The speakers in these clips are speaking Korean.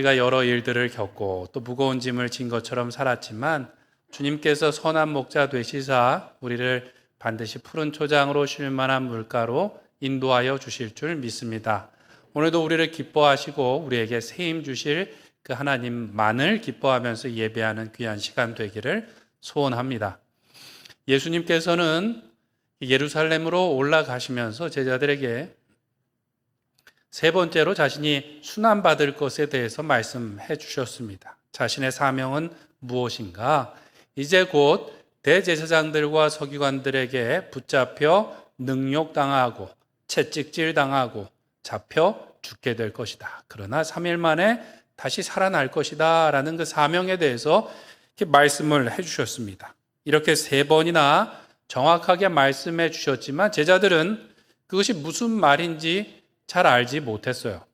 우리가 여러 일들을 겪고 또 무거운 짐을 진 것처럼 살았지만 주님께서 선한 목자 되시사 우리를 반드시 푸른 초장으로 쉴 만한 물가로 인도하여 주실 줄 믿습니다. 오늘도 우리를 기뻐하시고 우리에게 새힘 주실 그 하나님만을 기뻐하면서 예배하는 귀한 시간 되기를 소원합니다. 예수님께서는 예루살렘으로 올라가시면서 제자들에게 세 번째로 자신이 순환받을 것에 대해서 말씀해 주셨습니다. 자신의 사명은 무엇인가? 이제 곧 대제사장들과 서기관들에게 붙잡혀 능욕당하고 채찍질 당하고 잡혀 죽게 될 것이다. 그러나 3일 만에 다시 살아날 것이다. 라는 그 사명에 대해서 이렇게 말씀을 해 주셨습니다. 이렇게 세 번이나 정확하게 말씀해 주셨지만 제자들은 그것이 무슨 말인지 잘 알지 못했어요.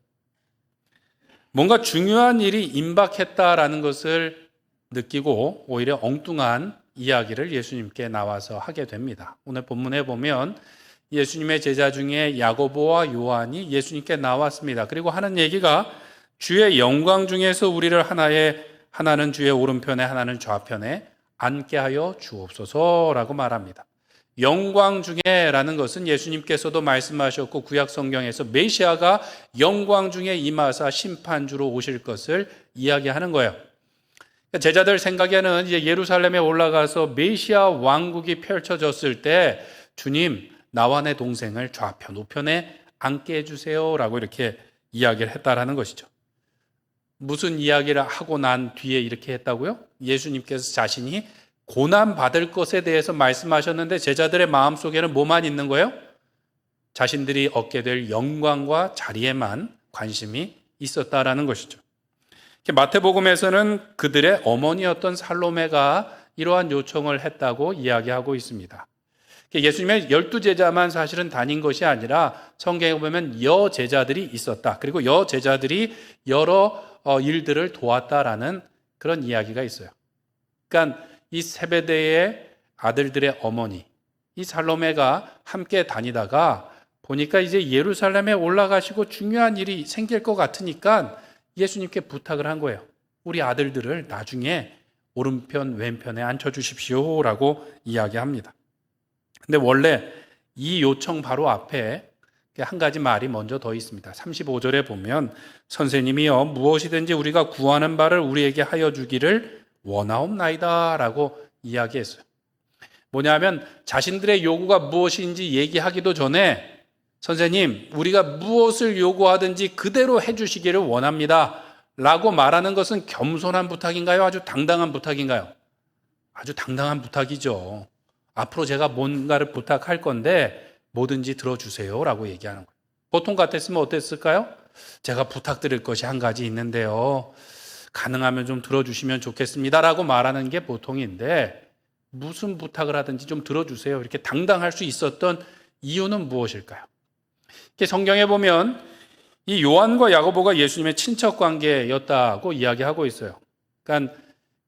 뭔가 중요한 일이 임박했다라는 것을 느끼고 오히려 엉뚱한 이야기를 예수님께 나와서 하게 됩니다. 오늘 본문에 보면 예수님의 제자 중에 야고보와 요한이 예수님께 나왔습니다. 그리고 하는 얘기가 주의 영광 중에서 우리를 하나의 하나는 주의 오른편에 하나는 좌편에 앉게 하여 주옵소서라고 말합니다. 영광 중에라는 것은 예수님께서도 말씀하셨고 구약 성경에서 메시아가 영광 중에 임하사 심판주로 오실 것을 이야기하는 거예요. 그러니까 제자들 생각에는 이제 예루살렘에 올라가서 메시아 왕국이 펼쳐졌을 때 주님 나와 내 동생을 좌편 우편에 앉게 해주세요라고 이렇게 이야기를 했다라는 것이죠. 무슨 이야기를 하고 난 뒤에 이렇게 했다고요? 예수님께서 자신이 고난 받을 것에 대해서 말씀하셨는데 제자들의 마음 속에는 뭐만 있는 거예요? 자신들이 얻게 될 영광과 자리에만 관심이 있었다라는 것이죠. 마태복음에서는 그들의 어머니였던 살로메가 이러한 요청을 했다고 이야기하고 있습니다. 예수님의 열두 제자만 사실은 다닌 것이 아니라 성경에 보면 여 제자들이 있었다. 그리고 여 제자들이 여러 어, 일들을 도왔다라는 그런 이야기가 있어요. 그러니까 이 세베대의 아들들의 어머니 이 살로메가 함께 다니다가 보니까 이제 예루살렘에 올라가시고 중요한 일이 생길 것 같으니까 예수님께 부탁을 한 거예요. 우리 아들들을 나중에 오른편 왼편에 앉혀 주십시오라고 이야기합니다. 근데 원래 이 요청 바로 앞에 한 가지 말이 먼저 더 있습니다. 35절에 보면 선생님이여 무엇이든지 우리가 구하는 바를 우리에게 하여 주기를 원하옵나이다 라고 이야기했어요. 뭐냐면 자신들의 요구가 무엇인지 얘기하기도 전에 선생님, 우리가 무엇을 요구하든지 그대로 해주시기를 원합니다. 라고 말하는 것은 겸손한 부탁인가요? 아주 당당한 부탁인가요? 아주 당당한 부탁이죠. 앞으로 제가 뭔가를 부탁할 건데 뭐든지 들어주세요. 라고 얘기하는 거예요. 보통 같았으면 어땠을까요? 제가 부탁드릴 것이 한 가지 있는데요. 가능하면 좀 들어주시면 좋겠습니다. 라고 말하는 게 보통인데 무슨 부탁을 하든지 좀 들어주세요. 이렇게 당당할 수 있었던 이유는 무엇일까요? 성경에 보면 이 요한과 야고보가 예수님의 친척 관계였다고 이야기하고 있어요. 그러니까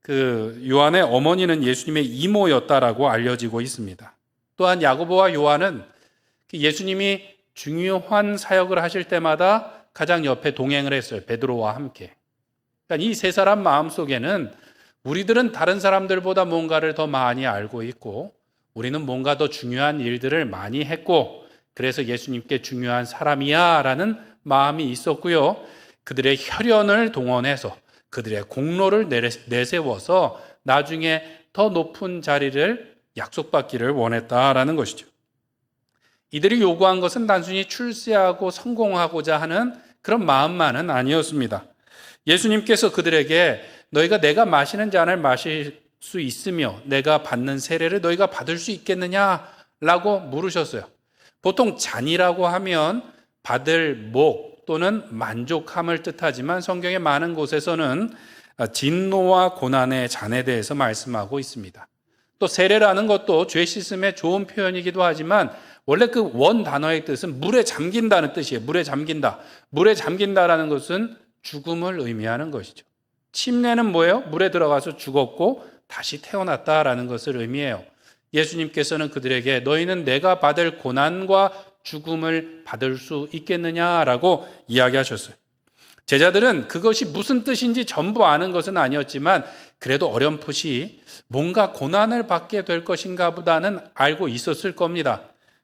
그 요한의 어머니는 예수님의 이모였다라고 알려지고 있습니다. 또한 야고보와 요한은 그 예수님이 중요한 사역을 하실 때마다 가장 옆에 동행을 했어요. 베드로와 함께. 그러니까 이 세 사람 마음 속에는 우리들은 다른 사람들보다 뭔가를 더 많이 알고 있고 우리는 뭔가 더 중요한 일들을 많이 했고 그래서 예수님께 중요한 사람이야 라는 마음이 있었고요. 그들의 혈연을 동원해서 그들의 공로를 내세워서 나중에 더 높은 자리를 약속받기를 원했다라는 것이죠. 이들이 요구한 것은 단순히 출세하고 성공하고자 하는 그런 마음만은 아니었습니다. 예수님께서 그들에게 너희가 내가 마시는 잔을 마실 수 있으며 내가 받는 세례를 너희가 받을 수 있겠느냐라고 물으셨어요. 보통 잔이라고 하면 받을 목 또는 만족함을 뜻하지만 성경의 많은 곳에서는 진노와 고난의 잔에 대해서 말씀하고 있습니다. 또 세례라는 것도 죄 씻음의 좋은 표현이기도 하지만 원래 그 원 단어의 뜻은 물에 잠긴다는 뜻이에요. 물에 잠긴다. 물에 잠긴다라는 것은 죽음을 의미하는 것이죠. 침례는 뭐예요? 물에 들어가서 죽었고 다시 태어났다라는 것을 의미해요. 예수님께서는 그들에게 너희는 내가 받을 고난과 죽음을 받을 수 있겠느냐라고 이야기하셨어요. 제자들은 그것이 무슨 뜻인지 전부 아는 것은 아니었지만 그래도 어렴풋이 뭔가 고난을 받게 될 것인가 보다는 알고 있었을 겁니다.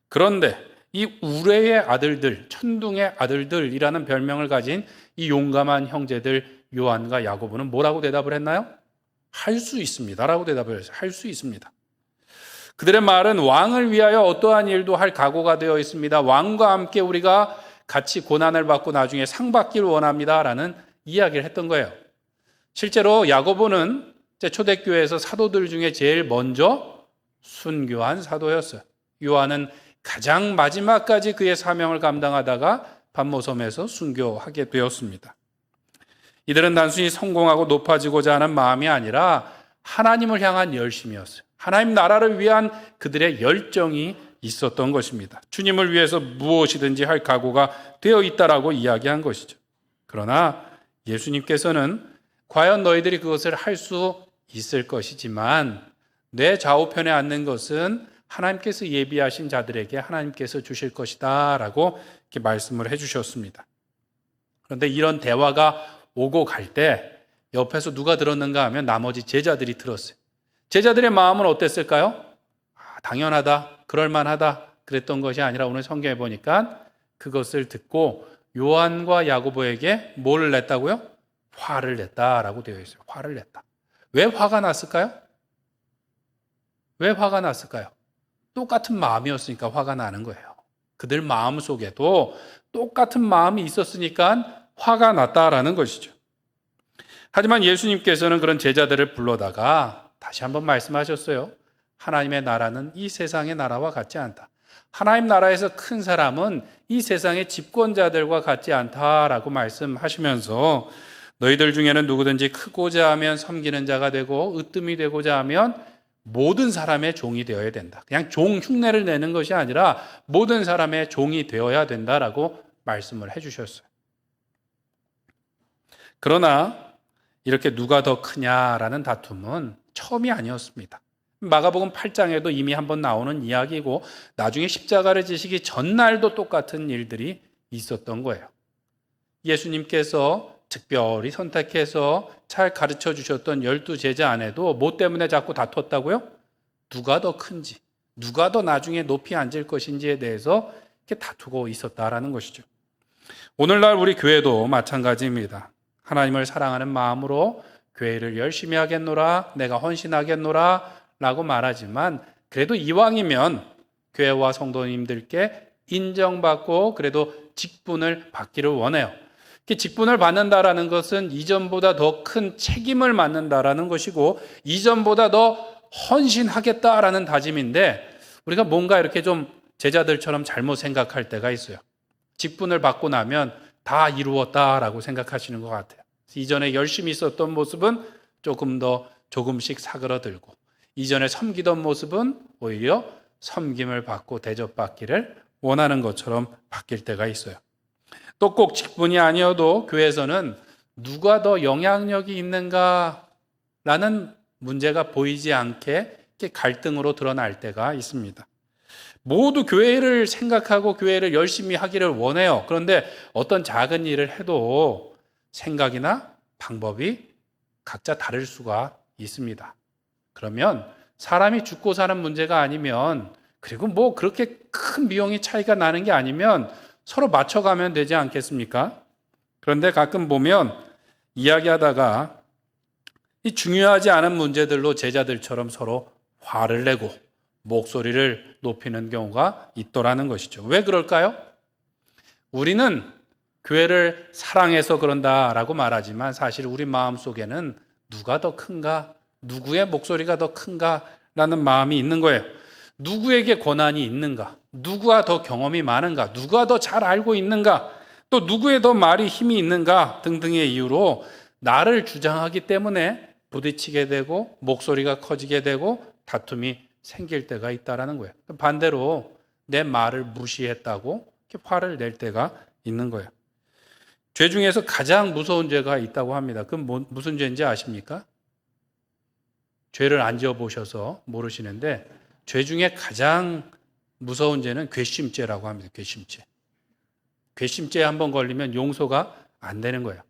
그런데 이 우레의 아들들, 천둥의 아들들이라는 별명을 가진 이 용감한 형제들 요한과 야고보는 뭐라고 대답을 했나요? 할 수 있습니다라고 대답을. 할 수 있습니다. 그들의 말은 왕을 위하여 어떠한 일도 할 각오가 되어 있습니다. 왕과 함께 우리가 같이 고난을 받고 나중에 상 받기를 원합니다라는 이야기를 했던 거예요. 실제로 야고보는 초대교회에서 사도들 중에 제일 먼저 순교한 사도였어요. 요한은 가장 마지막까지 그의 사명을 감당하다가 반모섬에서 순교하게 되었습니다. 이들은 단순히 성공하고 높아지고자 하는 마음이 아니라 하나님을 향한 열심이었어요. 하나님 나라를 위한 그들의 열정이 있었던 것입니다. 주님을 위해서 무엇이든지 할 각오가 되어 있다라고 이야기한 것이죠. 그러나 예수님께서는 과연 너희들이 그것을 할 수 있을 것이지만 내 좌우편에 앉는 것은 하나님께서 예비하신 자들에게 하나님께서 주실 것이다 라고 이렇게 말씀을 해 주셨습니다. 그런데 이런 대화가 오고 갈 때 옆에서 누가 들었는가 하면 나머지 제자들이 들었어요. 제자들의 마음은 어땠을까요? 아, 당연하다, 그럴만하다 그랬던 것이 아니라 오늘 성경에 보니까 그것을 듣고 요한과 야고보에게 뭘 냈다고요? 화를 냈다라고 되어 있어요. 화를 냈다. 왜 화가 났을까요? 왜 화가 났을까요? 똑같은 마음이었으니까 화가 나는 거예요. 그들 마음 속에도 똑같은 마음이 있었으니까 화가 났다라는 것이죠. 하지만 예수님께서는 그런 제자들을 불러다가 다시 한번 말씀하셨어요. 하나님의 나라는 이 세상의 나라와 같지 않다. 하나님 나라에서 큰 사람은 이 세상의 집권자들과 같지 않다라고 말씀하시면서 너희들 중에는 누구든지 크고자 하면 섬기는 자가 되고 으뜸이 되고자 하면 모든 사람의 종이 되어야 된다. 그냥 종 흉내를 내는 것이 아니라 모든 사람의 종이 되어야 된다라고 말씀을 해주셨어요. 그러나 이렇게 누가 더 크냐라는 다툼은 처음이 아니었습니다. 마가복음 8장에도 이미 한번 나오는 이야기고 나중에 십자가를 지시기 전날도 똑같은 일들이 있었던 거예요. 예수님께서 특별히 선택해서 잘 가르쳐 주셨던 열두 제자 안에도 뭐 때문에 자꾸 다퉜다고요? 누가 더 큰지, 누가 더 나중에 높이 앉을 것인지에 대해서 이렇게 다투고 있었다라는 것이죠. 오늘날 우리 교회도 마찬가지입니다. 하나님을 사랑하는 마음으로 교회를 열심히 하겠노라, 내가 헌신하겠노라 라고 말하지만 그래도 이왕이면 교회와 성도님들께 인정받고 그래도 직분을 받기를 원해요. 직분을 받는다라는 것은 이전보다 더 큰 책임을 맡는다라는 것이고 이전보다 더 헌신하겠다라는 다짐인데 우리가 뭔가 이렇게 좀 제자들처럼 잘못 생각할 때가 있어요. 직분을 받고 나면 다 이루었다라고 생각하시는 것 같아요. 이전에 열심히 있었던 모습은 조금 더 조금씩 사그러들고 이전에 섬기던 모습은 오히려 섬김을 받고 대접받기를 원하는 것처럼 바뀔 때가 있어요. 또 꼭 직분이 아니어도 교회에서는 누가 더 영향력이 있는가라는 문제가 보이지 않게 갈등으로 드러날 때가 있습니다. 모두 교회를 생각하고 교회를 열심히 하기를 원해요. 그런데 어떤 작은 일을 해도 생각이나 방법이 각자 다를 수가 있습니다. 그러면 사람이 죽고 사는 문제가 아니면 그리고 뭐 그렇게 큰 비용이 차이가 나는 게 아니면 서로 맞춰가면 되지 않겠습니까? 그런데 가끔 보면 이야기하다가 이 중요하지 않은 문제들로 제자들처럼 서로 화를 내고 목소리를 높이는 경우가 있더라는 것이죠. 왜 그럴까요? 우리는 교회를 사랑해서 그런다라고 말하지만 사실 우리 마음 속에는 누가 더 큰가? 누구의 목소리가 더 큰가 라는 마음이 있는 거예요. 누구에게 권한이 있는가? 누구가 더 경험이 많은가? 누가 더 잘 알고 있는가? 또 누구의 더 말이 힘이 있는가? 등등의 이유로 나를 주장하기 때문에 부딪히게 되고 목소리가 커지게 되고 다툼이 생길 때가 있다라는 거예요. 반대로 내 말을 무시했다고 화를 낼 때가 있는 거예요. 죄 중에서 가장 무서운 죄가 있다고 합니다. 그럼 뭐, 무슨 죄인지 아십니까? 죄를 안 지어 보셔서 모르시는데 죄 중에 가장 무서운 죄는 괘씸죄라고 합니다. 괘씸죄. 괘씸죄에 한번 걸리면 용서가 안 되는 거예요.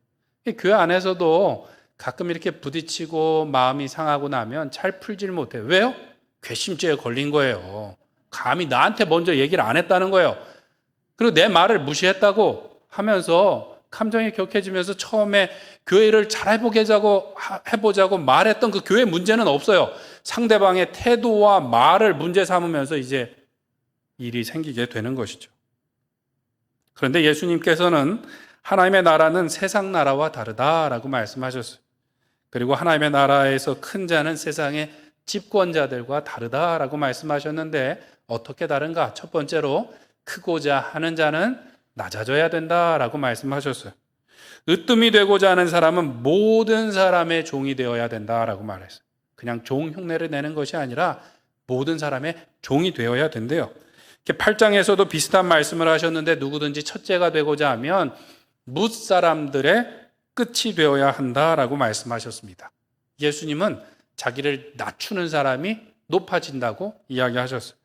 교회 안에서도 가끔 이렇게 부딪히고 마음이 상하고 나면 잘 풀질 못해요. 왜요? 괘씸죄에 걸린 거예요. 감히 나한테 먼저 얘기를 안 했다는 거예요. 그리고 내 말을 무시했다고 하면서 감정이 격해지면서 처음에 교회를 잘 해보자고, 해보자고 말했던 그 교회 문제는 없어요. 상대방의 태도와 말을 문제 삼으면서 이제 일이 생기게 되는 것이죠. 그런데 예수님께서는 하나님의 나라는 세상 나라와 다르다라고 말씀하셨어요. 그리고 하나님의 나라에서 큰 자는 세상의 집권자들과 다르다라고 말씀하셨는데 어떻게 다른가? 첫 번째로 크고자 하는 자는 낮아져야 된다라고 말씀하셨어요. 으뜸이 되고자 하는 사람은 모든 사람의 종이 되어야 된다라고 말했어요. 그냥 종 흉내를 내는 것이 아니라 모든 사람의 종이 되어야 된대요. 8장에서도 비슷한 말씀을 하셨는데 누구든지 첫째가 되고자 하면 뭇 사람들의 끝이 되어야 한다라고 말씀하셨습니다. 예수님은 자기를 낮추는 사람이 높아진다고 이야기하셨어요.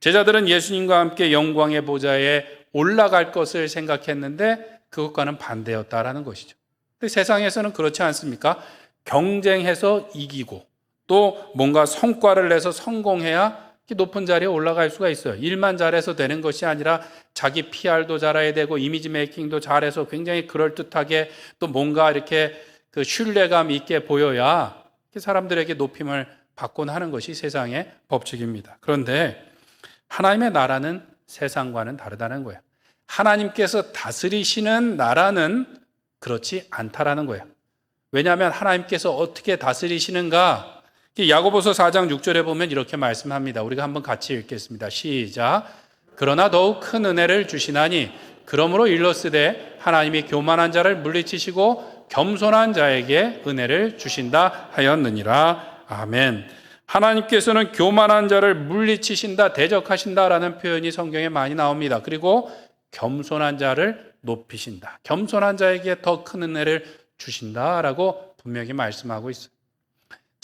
제자들은 예수님과 함께 영광의 보좌에 올라갈 것을 생각했는데 그것과는 반대였다라는 것이죠. 근데 세상에서는 그렇지 않습니까? 경쟁해서 이기고 또 뭔가 성과를 내서 성공해야 높은 자리에 올라갈 수가 있어요. 일만 잘해서 되는 것이 아니라 자기 PR도 잘해야 되고 이미지 메이킹도 잘해서 굉장히 그럴듯하게 또 뭔가 이렇게 그 신뢰감 있게 보여야 사람들에게 높임을 받곤 하는 것이 세상의 법칙입니다. 그런데 하나님의 나라는 세상과는 다르다는 거예요. 하나님께서 다스리시는 나라는 그렇지 않다라는 거예요. 왜냐하면 하나님께서 어떻게 다스리시는가 야고보서 4장 6절에 보면 이렇게 말씀합니다. 우리가 한번 같이 읽겠습니다. 시작. 그러나 더욱 큰 은혜를 주시나니 그러므로 일러스되 하나님이 교만한 자를 물리치시고 겸손한 자에게 은혜를 주신다 하였느니라. 아멘. 하나님께서는 교만한 자를 물리치신다, 대적하신다라는 표현이 성경에 많이 나옵니다. 그리고 겸손한 자를 높이신다. 겸손한 자에게 더 큰 은혜를 주신다라고 분명히 말씀하고 있어요.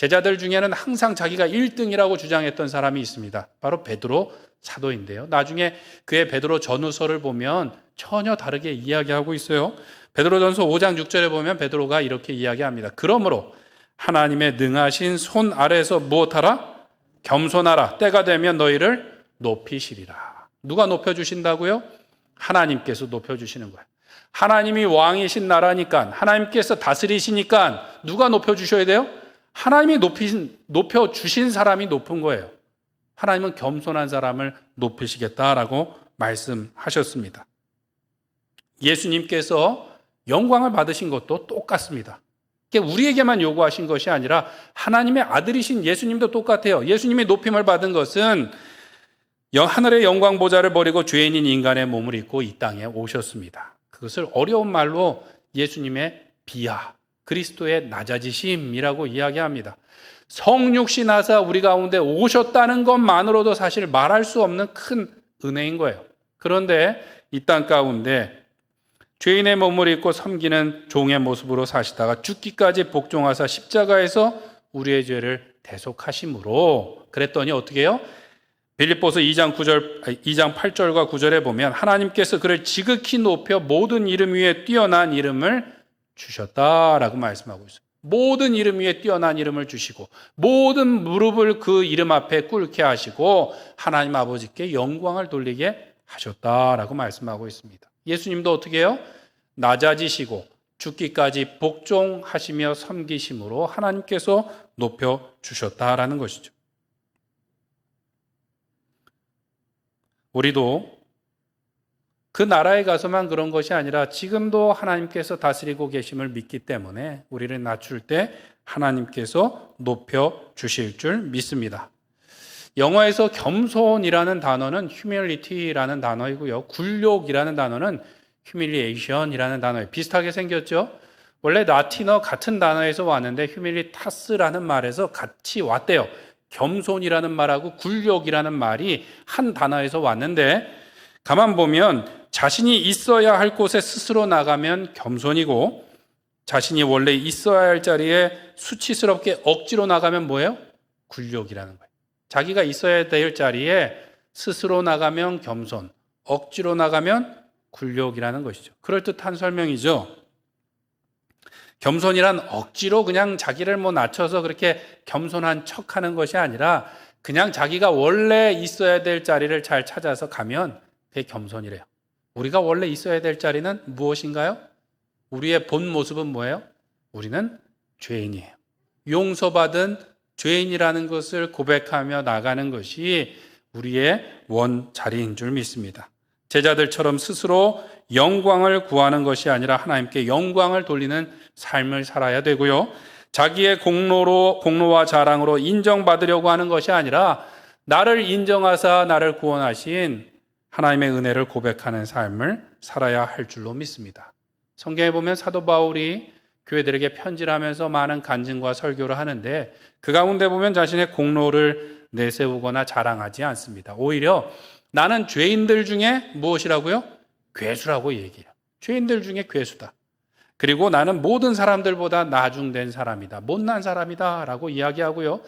제자들 중에는 항상 자기가 1등이라고 주장했던 사람이 있습니다. 바로 베드로 사도인데요. 나중에 그의 베드로 전후서를 보면 전혀 다르게 이야기하고 있어요. 베드로전서 5장 6절에 보면 베드로가 이렇게 이야기합니다. 그러므로 하나님의 능하신 손 아래에서 무엇하라? 겸손하라. 때가 되면 너희를 높이시리라. 누가 높여 주신다고요? 하나님께서 높여 주시는 거예요. 하나님이 왕이신 나라니까, 하나님께서 다스리시니까 누가 높여 주셔야 돼요? 하나님이 높이신, 높여주신 사람이 높은 거예요. 하나님은 겸손한 사람을 높이시겠다라고 말씀하셨습니다. 예수님께서 영광을 받으신 것도 똑같습니다. 우리에게만 요구하신 것이 아니라 하나님의 아들이신 예수님도 똑같아요. 예수님이 높임을 받은 것은 하늘의 영광 보좌를 버리고 죄인인 인간의 몸을 입고 이 땅에 오셨습니다. 그것을 어려운 말로 예수님의 비하, 그리스도의 낮아지심이라고 이야기합니다. 성육신 하사 우리 가운데 오셨다는 것만으로도 사실 말할 수 없는 큰 은혜인 거예요. 그런데 이 땅 가운데 죄인의 몸을 입고 섬기는 종의 모습으로 사시다가 죽기까지 복종하사 십자가에서 우리의 죄를 대속하심으로 그랬더니 어떻게 해요? 빌립보서 2장 9절 2장 8절과 9절에 보면 하나님께서 그를 지극히 높여 모든 이름 위에 뛰어난 이름을 주셨다라고 말씀하고 있어요. 모든 이름 위에 뛰어난 이름을 주시고 모든 무릎을 그 이름 앞에 꿇게 하시고 하나님 아버지께 영광을 돌리게 하셨다라고 말씀하고 있습니다. 예수님도 어떻게 해요? 낮아지시고 죽기까지 복종하시며 섬기심으로 하나님께서 높여 주셨다라는 것이죠. 우리도 그 나라에 가서만 그런 것이 아니라 지금도 하나님께서 다스리고 계심을 믿기 때문에 우리를 낮출 때 하나님께서 높여 주실 줄 믿습니다. 영어에서 겸손이라는 단어는 humility라는 단어이고요. 굴욕이라는 단어는 humiliation이라는 단어에 비슷하게 생겼죠. 원래 라틴어 같은 단어에서 왔는데 humilitas라는 말에서 같이 왔대요. 겸손이라는 말하고 굴욕이라는 말이 한 단어에서 왔는데 가만 보면 자신이 있어야 할 곳에 스스로 나가면 겸손이고 자신이 원래 있어야 할 자리에 수치스럽게 억지로 나가면 뭐예요? 굴욕이라는 거예요. 자기가 있어야 될 자리에 스스로 나가면 겸손, 억지로 나가면 굴욕이라는 것이죠. 그럴듯한 설명이죠. 겸손이란 억지로 그냥 자기를 뭐 낮춰서 그렇게 겸손한 척 하는 것이 아니라 그냥 자기가 원래 있어야 될 자리를 잘 찾아서 가면 그게 겸손이래요. 우리가 원래 있어야 될 자리는 무엇인가요? 우리의 본 모습은 뭐예요? 우리는 죄인이에요. 용서받은 죄인이라는 것을 고백하며 나가는 것이 우리의 원 자리인 줄 믿습니다. 제자들처럼 스스로 영광을 구하는 것이 아니라 하나님께 영광을 돌리는 삶을 살아야 되고요. 자기의 공로로 공로와 자랑으로 인정받으려고 하는 것이 아니라 나를 인정하사 나를 구원하신 하나님의 은혜를 고백하는 삶을 살아야 할 줄로 믿습니다. 성경에 보면 사도 바울이 교회들에게 편지를 하면서 많은 간증과 설교를 하는데 그 가운데 보면 자신의 공로를 내세우거나 자랑하지 않습니다. 오히려 나는 죄인들 중에 무엇이라고요? 괴수라고 얘기해요. 죄인들 중에 괴수다. 그리고 나는 모든 사람들보다 나중된 사람이다. 못난 사람이다. 라고 이야기하고요.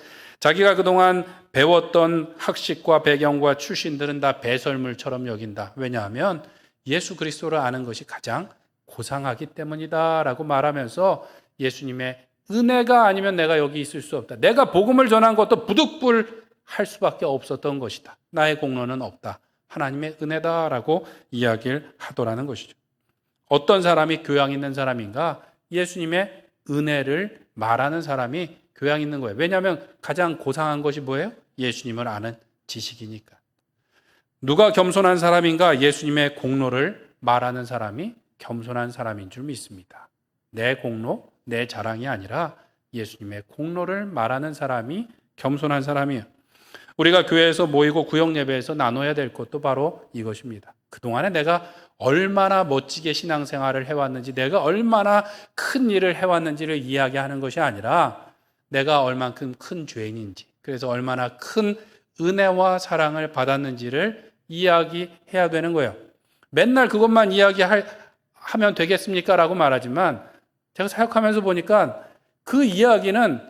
자기가 그동안 배웠던 학식과 배경과 출신들은 다 배설물처럼 여긴다. 왜냐하면 예수 그리스도를 아는 것이 가장 고상하기 때문이다. 라고 말하면서 예수님의 은혜가 아니면 내가 여기 있을 수 없다. 내가 복음을 전한 것도 부득불 할 수밖에 없었던 것이다. 나의 공로는 없다. 하나님의 은혜다라고 이야기를 하더라는 것이죠. 어떤 사람이 교양 있는 사람인가? 예수님의 은혜를 말하는 사람이 교양 있는 거예요. 왜냐하면 가장 고상한 것이 뭐예요? 예수님을 아는 지식이니까. 누가 겸손한 사람인가? 예수님의 공로를 말하는 사람이 겸손한 사람인 줄 믿습니다. 내 공로, 내 자랑이 아니라 예수님의 공로를 말하는 사람이 겸손한 사람이에요. 우리가 교회에서 모이고 구역 예배에서 나눠야 될 것도 바로 이것입니다. 그동안에 내가 얼마나 멋지게 신앙생활을 해왔는지, 내가 얼마나 큰 일을 해왔는지를 이야기하는 것이 아니라 내가 얼만큼 큰 죄인인지, 그래서 얼마나 큰 은혜와 사랑을 받았는지를 이야기해야 되는 거예요. 맨날 그것만 이야기하면 되겠습니까? 라고 말하지만 제가 사역하면서 보니까 그 이야기는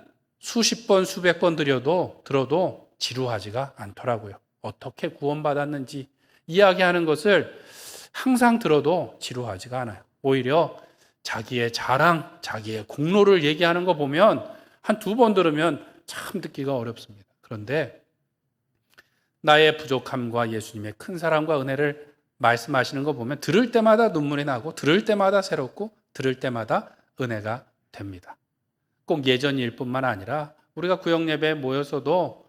수십 번, 수백 번 들여도, 들어도 지루하지가 않더라고요. 어떻게 구원받았는지 이야기하는 것을 항상 들어도 지루하지가 않아요. 오히려 자기의 자랑, 자기의 공로를 얘기하는 거 보면 한 두 번 들으면 참 듣기가 어렵습니다. 그런데 나의 부족함과 예수님의 큰 사랑과 은혜를 말씀하시는 거 보면 들을 때마다 눈물이 나고 들을 때마다 새롭고 들을 때마다 은혜가 됩니다. 꼭 예전 일뿐만 아니라 우리가 구역 예배에 모여서도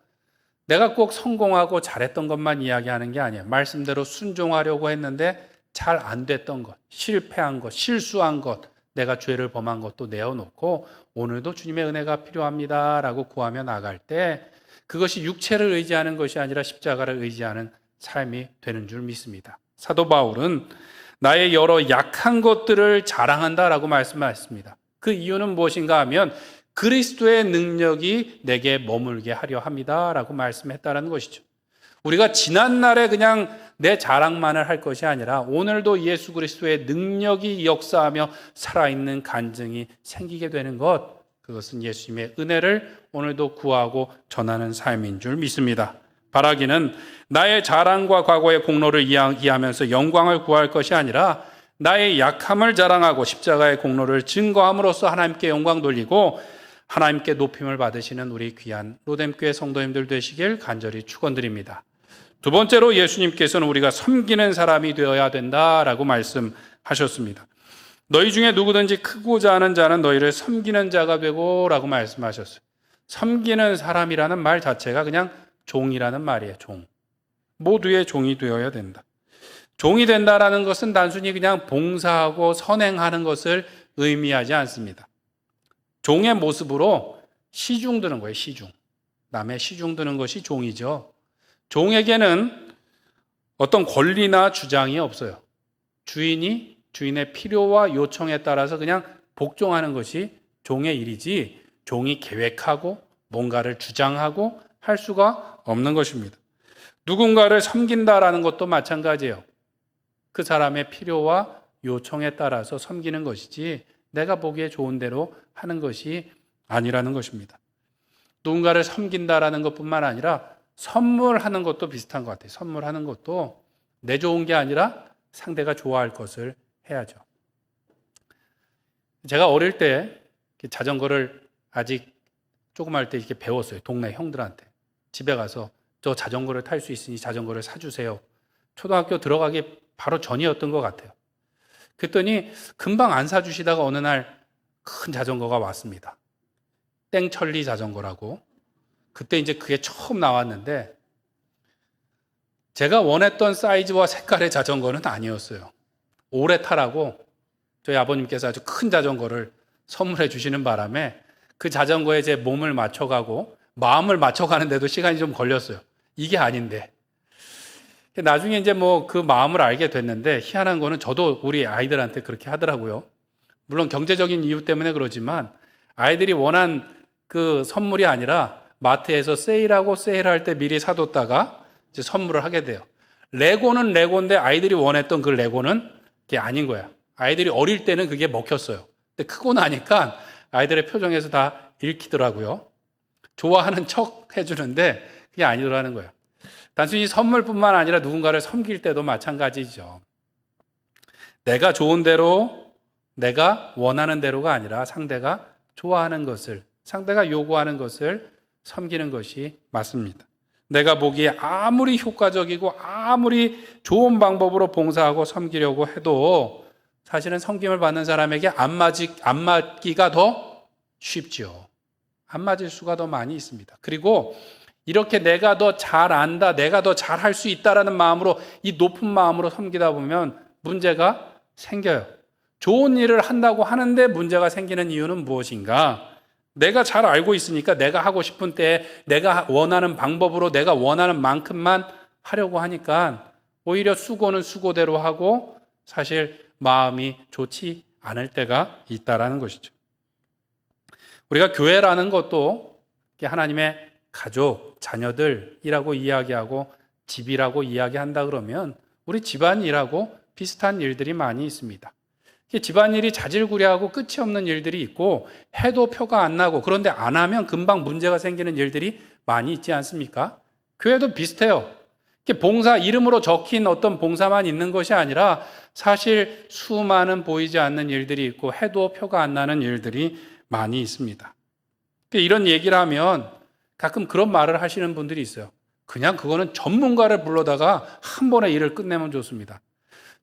내가 꼭 성공하고 잘했던 것만 이야기하는 게 아니에요. 말씀대로 순종하려고 했는데 잘 안 됐던 것, 실패한 것, 실수한 것, 내가 죄를 범한 것도 내어놓고 오늘도 주님의 은혜가 필요합니다 라고 구하며 나갈 때 그것이 육체를 의지하는 것이 아니라 십자가를 의지하는 삶이 되는 줄 믿습니다. 사도 바울은 나의 여러 약한 것들을 자랑한다 라고 말씀하셨습니다. 그 이유는 무엇인가 하면 그리스도의 능력이 내게 머물게 하려 합니다 라고 말씀했다는 것이죠. 우리가 지난 날에 그냥 내 자랑만을 할 것이 아니라 오늘도 예수 그리스도의 능력이 역사하며 살아있는 간증이 생기게 되는 것 그것은 예수님의 은혜를 오늘도 구하고 전하는 삶인 줄 믿습니다. 바라기는 나의 자랑과 과거의 공로를 이야기하면서 영광을 구할 것이 아니라 나의 약함을 자랑하고 십자가의 공로를 증거함으로써 하나님께 영광 돌리고 하나님께 높임을 받으시는 우리 귀한 로뎀교회 성도님들 되시길 간절히 축원드립니다. 두 번째로 예수님께서는 우리가 섬기는 사람이 되어야 된다라고 말씀하셨습니다. 너희 중에 누구든지 크고자 하는 자는 너희를 섬기는 자가 되고 라고 말씀하셨어요. 섬기는 사람이라는 말 자체가 그냥 종이라는 말이에요. 종. 모두의 종이 되어야 된다. 종이 된다라는 것은 단순히 그냥 봉사하고 선행하는 것을 의미하지 않습니다. 종의 모습으로 시중 드는 거예요, 시중. 남의 시중 드는 것이 종이죠. 종에게는 어떤 권리나 주장이 없어요. 주인이 주인의 필요와 요청에 따라서 그냥 복종하는 것이 종의 일이지 종이 계획하고 뭔가를 주장하고 할 수가 없는 것입니다. 누군가를 섬긴다라는 것도 마찬가지예요. 그 사람의 필요와 요청에 따라서 섬기는 것이지 내가 보기에 좋은 대로 하는 것이 아니라는 것입니다. 누군가를 섬긴다라는 것뿐만 아니라 선물하는 것도 비슷한 것 같아요. 선물하는 것도 내 좋은 게 아니라 상대가 좋아할 것을 해야죠. 제가 어릴 때 자전거를 아직 조그마할 때 이렇게 배웠어요. 동네 형들한테. 집에 가서 저 자전거를 탈 수 있으니 자전거를 사주세요. 초등학교 들어가기 바로 전이었던 것 같아요. 그랬더니 금방 안 사주시다가 어느 날 큰 자전거가 왔습니다. 땡천리 자전거라고. 그때 이제 그게 처음 나왔는데 제가 원했던 사이즈와 색깔의 자전거는 아니었어요. 오래 타라고 저희 아버님께서 아주 큰 자전거를 선물해 주시는 바람에 그 자전거에 제 몸을 맞춰가고 마음을 맞춰가는데도 시간이 좀 걸렸어요. 이게 아닌데. 나중에 이제 뭐 그 마음을 알게 됐는데 희한한 거는 저도 우리 아이들한테 그렇게 하더라고요. 물론 경제적인 이유 때문에 그러지만 아이들이 원한 그 선물이 아니라 마트에서 세일하고 세일할 때 미리 사뒀다가 이제 선물을 하게 돼요. 레고는 레고인데 아이들이 원했던 그 레고는 그게 아닌 거야. 아이들이 어릴 때는 그게 먹혔어요. 근데 크고 나니까 아이들의 표정에서 다 읽히더라고요. 좋아하는 척 해주는데 그게 아니더라는 거예요. 단순히 선물뿐만 아니라 누군가를 섬길 때도 마찬가지죠. 내가 좋은 대로 내가 원하는 대로가 아니라 상대가 좋아하는 것을, 상대가 요구하는 것을 섬기는 것이 맞습니다. 내가 보기에 아무리 효과적이고 아무리 좋은 방법으로 봉사하고 섬기려고 해도 사실은 섬김을 받는 사람에게 안, 맞이, 안 맞기가 더 쉽죠. 안 맞을 수가 더 많이 있습니다. 그리고 이렇게 내가 더 잘 안다, 내가 더 잘 할 수 있다라는 마음으로 이 높은 마음으로 섬기다 보면 문제가 생겨요. 좋은 일을 한다고 하는데 문제가 생기는 이유는 무엇인가? 내가 잘 알고 있으니까 내가 하고 싶은 때 내가 원하는 방법으로 내가 원하는 만큼만 하려고 하니까 오히려 수고는 수고대로 하고 사실 마음이 좋지 않을 때가 있다라는 것이죠. 우리가 교회라는 것도 하나님의 가족, 자녀들이라고 이야기하고 집이라고 이야기한다 그러면 우리 집안이라고 비슷한 일들이 많이 있습니다. 집안일이 자질구레하고 끝이 없는 일들이 있고 해도 표가 안 나고 그런데 안 하면 금방 문제가 생기는 일들이 많이 있지 않습니까? 교회도 비슷해요. 봉사 이름으로 적힌 어떤 봉사만 있는 것이 아니라 사실 수많은 보이지 않는 일들이 있고 해도 표가 안 나는 일들이 많이 있습니다. 이런 얘기를 하면 가끔 그런 말을 하시는 분들이 있어요. 그냥 그거는 전문가를 불러다가 한 번에 일을 끝내면 좋습니다.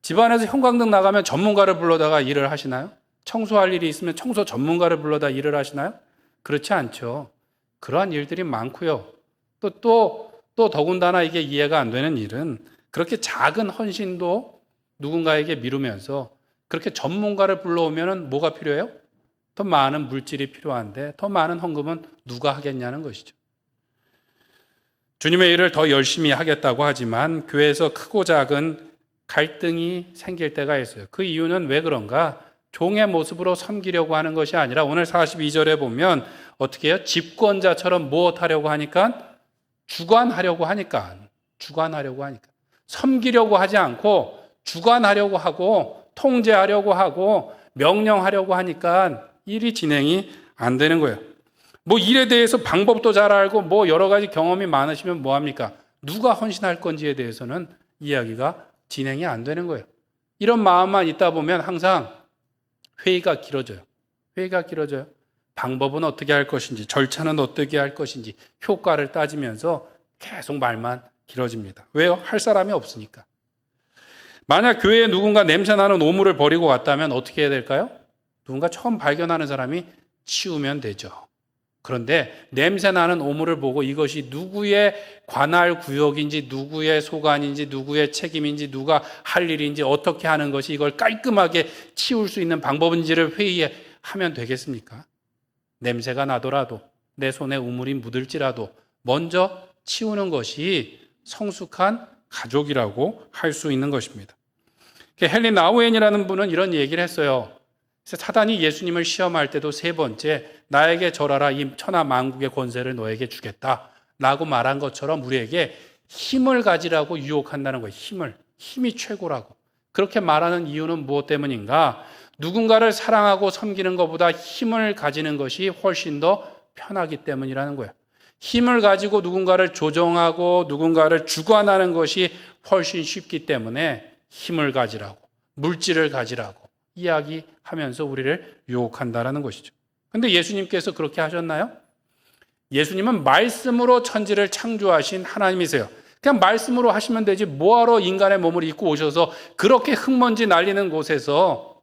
집안에서 형광등 나가면 전문가를 불러다가 일을 하시나요? 청소할 일이 있으면 청소 전문가를 불러다 일을 하시나요? 그렇지 않죠. 그러한 일들이 많고요. 또, 또, 또 더군다나 이게 이해가 안 되는 일은 그렇게 작은 헌신도 누군가에게 미루면서 그렇게 전문가를 불러오면 뭐가 필요해요? 더 많은 물질이 필요한데 더 많은 헌금은 누가 하겠냐는 것이죠. 주님의 일을 더 열심히 하겠다고 하지만 교회에서 크고 작은 갈등이 생길 때가 있어요. 그 이유는 왜 그런가? 종의 모습으로 섬기려고 하는 것이 아니라 오늘 42절에 보면 어떻게 해요? 집권자처럼 무엇하려고 하니까 주관하려고 하니까 주관하려고 하니까 섬기려고 하지 않고 주관하려고 하고 통제하려고 하고 명령하려고 하니까 일이 진행이 안 되는 거예요. 뭐 일에 대해서 방법도 잘 알고 뭐 여러 가지 경험이 많으시면 뭐 합니까? 누가 헌신할 건지에 대해서는 이야기가 진행이 안 되는 거예요. 이런 마음만 있다 보면 항상 회의가 길어져요. 회의가 길어져요. 방법은 어떻게 할 것인지, 절차는 어떻게 할 것인지, 효과를 따지면서 계속 말만 길어집니다. 왜요? 할 사람이 없으니까. 만약 교회에 누군가 냄새나는 오물을 버리고 왔다면 어떻게 해야 될까요? 누군가 처음 발견하는 사람이 치우면 되죠. 그런데 냄새 나는 오물을 보고 이것이 누구의 관할 구역인지 누구의 소관인지 누구의 책임인지 누가 할 일인지 어떻게 하는 것이 이걸 깔끔하게 치울 수 있는 방법인지를 회의하면 되겠습니까? 냄새가 나더라도 내 손에 우물이 묻을지라도 먼저 치우는 것이 성숙한 가족이라고 할 수 있는 것입니다. 헬리 나우엔이라는 분은 이런 얘기를 했어요. 사단이 예수님을 시험할 때도 세 번째 나에게 절하라 이 천하 만국의 권세를 너에게 주겠다 라고 말한 것처럼 우리에게 힘을 가지라고 유혹한다는 거예요. 힘을. 힘이 최고라고. 그렇게 말하는 이유는 무엇 때문인가? 누군가를 사랑하고 섬기는 것보다 힘을 가지는 것이 훨씬 더 편하기 때문이라는 거예요. 힘을 가지고 누군가를 조정하고 누군가를 주관하는 것이 훨씬 쉽기 때문에 힘을 가지라고, 물질을 가지라고, 이야기하면서 우리를 유혹한다라는 것이죠. 근데 예수님께서 그렇게 하셨나요? 예수님은 말씀으로 천지를 창조하신 하나님이세요. 그냥 말씀으로 하시면 되지 뭐하러 인간의 몸을 입고 오셔서 그렇게 흙먼지 날리는 곳에서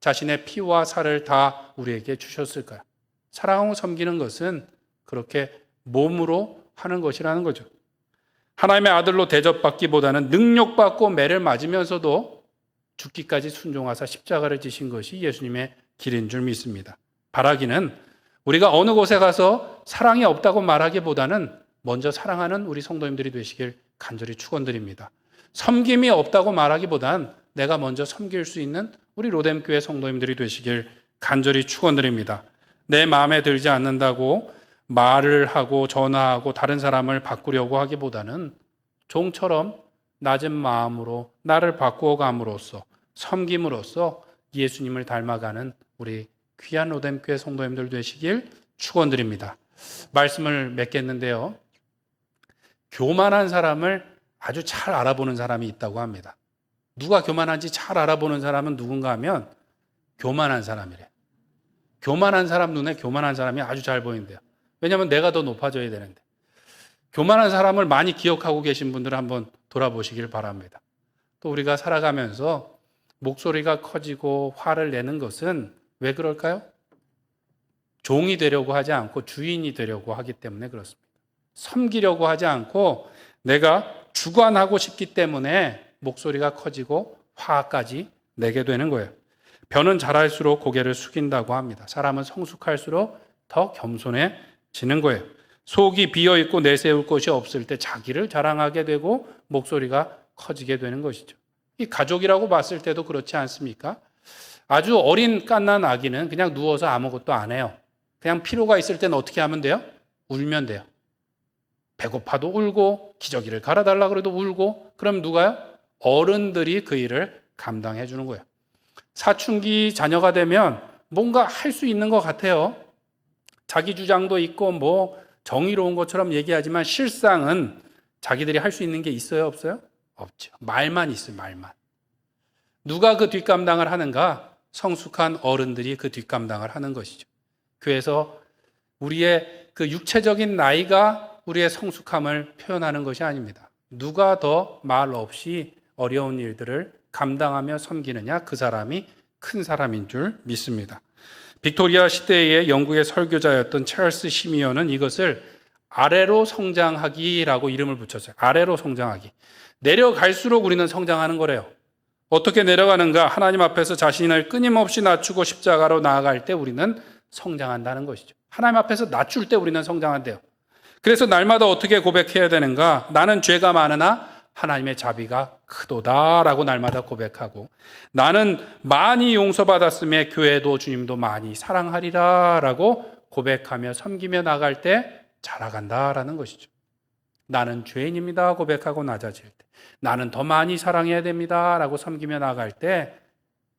자신의 피와 살을 다 우리에게 주셨을까요? 사랑하고 섬기는 것은 그렇게 몸으로 하는 것이라는 거죠. 하나님의 아들로 대접받기보다는 능력받고 매를 맞으면서도 죽기까지 순종하사 십자가를 지신 것이 예수님의 길인 줄 믿습니다. 바라기는 우리가 어느 곳에 가서 사랑이 없다고 말하기보다는 먼저 사랑하는 우리 성도님들이 되시길 간절히 축원드립니다. 섬김이 없다고 말하기보단 내가 먼저 섬길 수 있는 우리 로뎀교회 성도님들이 되시길 간절히 축원드립니다. 내 마음에 들지 않는다고 말을 하고 전화하고 다른 사람을 바꾸려고 하기보다는 종처럼 낮은 마음으로 나를 바꾸어 감으로써 섬김으로써 예수님을 닮아가는 우리 귀한 로뎀교회 성도님들 되시길 축원드립니다. 말씀을 맺겠는데요. 교만한 사람을 아주 잘 알아보는 사람이 있다고 합니다. 누가 교만한지 잘 알아보는 사람은 누군가 하면 교만한 사람이래. 교만한 사람 눈에 교만한 사람이 아주 잘 보인대요. 왜냐하면 내가 더 높아져야 되는데. 교만한 사람을 많이 기억하고 계신 분들은 한번 돌아보시길 바랍니다. 또 우리가 살아가면서 목소리가 커지고 화를 내는 것은 왜 그럴까요? 종이 되려고 하지 않고 주인이 되려고 하기 때문에 그렇습니다. 섬기려고 하지 않고 내가 주관하고 싶기 때문에 목소리가 커지고 화까지 내게 되는 거예요. 변은 자랄수록 고개를 숙인다고 합니다. 사람은 성숙할수록 더 겸손해지는 거예요. 속이 비어 있고 내세울 것이 없을 때 자기를 자랑하게 되고 목소리가 커지게 되는 것이죠. 이 가족이라고 봤을 때도 그렇지 않습니까? 아주 어린 깐난 아기는 그냥 누워서 아무것도 안 해요. 그냥 필요가 있을 때는 어떻게 하면 돼요? 울면 돼요. 배고파도 울고 기저귀를 갈아달라 그래도 울고 그럼 누가요? 어른들이 그 일을 감당해 주는 거예요. 사춘기 자녀가 되면 뭔가 할 수 있는 것 같아요. 자기 주장도 있고 뭐 정의로운 것처럼 얘기하지만 실상은 자기들이 할 수 있는 게 있어요, 없어요? 없죠. 말만 있어요, 말만. 누가 그 뒷감당을 하는가? 성숙한 어른들이 그 뒷감당을 하는 것이죠. 그래서 우리의 그 육체적인 나이가 우리의 성숙함을 표현하는 것이 아닙니다. 누가 더 말 없이 어려운 일들을 감당하며 섬기느냐 그 사람이 큰 사람인 줄 믿습니다. 빅토리아 시대의 영국의 설교자였던 찰스 시미언은 이것을 아래로 성장하기라고 이름을 붙였어요. 아래로 성장하기. 내려갈수록 우리는 성장하는 거래요. 어떻게 내려가는가? 하나님 앞에서 자신을 끊임없이 낮추고 십자가로 나아갈 때 우리는 성장한다는 것이죠. 하나님 앞에서 낮출 때 우리는 성장한대요. 그래서 날마다 어떻게 고백해야 되는가? 나는 죄가 많으나 하나님의 자비가 크도다라고 날마다 고백하고 나는 많이 용서받았음에 교회도 주님도 많이 사랑하리라라고 고백하며 섬기며 나갈 때 자라간다라는 것이죠. 나는 죄인입니다 고백하고 낮아질 때 나는 더 많이 사랑해야 됩니다라고 섬기며 나갈 때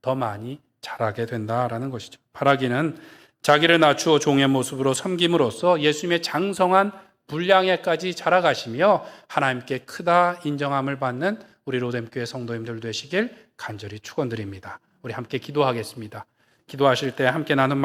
더 많이 자라게 된다라는 것이죠. 바라기는 자기를 낮추어 종의 모습으로 섬김으로써 예수님의 장성한 분량에까지 자라가시며 하나님께 크다 인정함을 받는 우리 로뎀교회 성도님들 되시길 간절히 축원드립니다. 우리 함께 기도하겠습니다. 기도하실 때 함께 나눈 말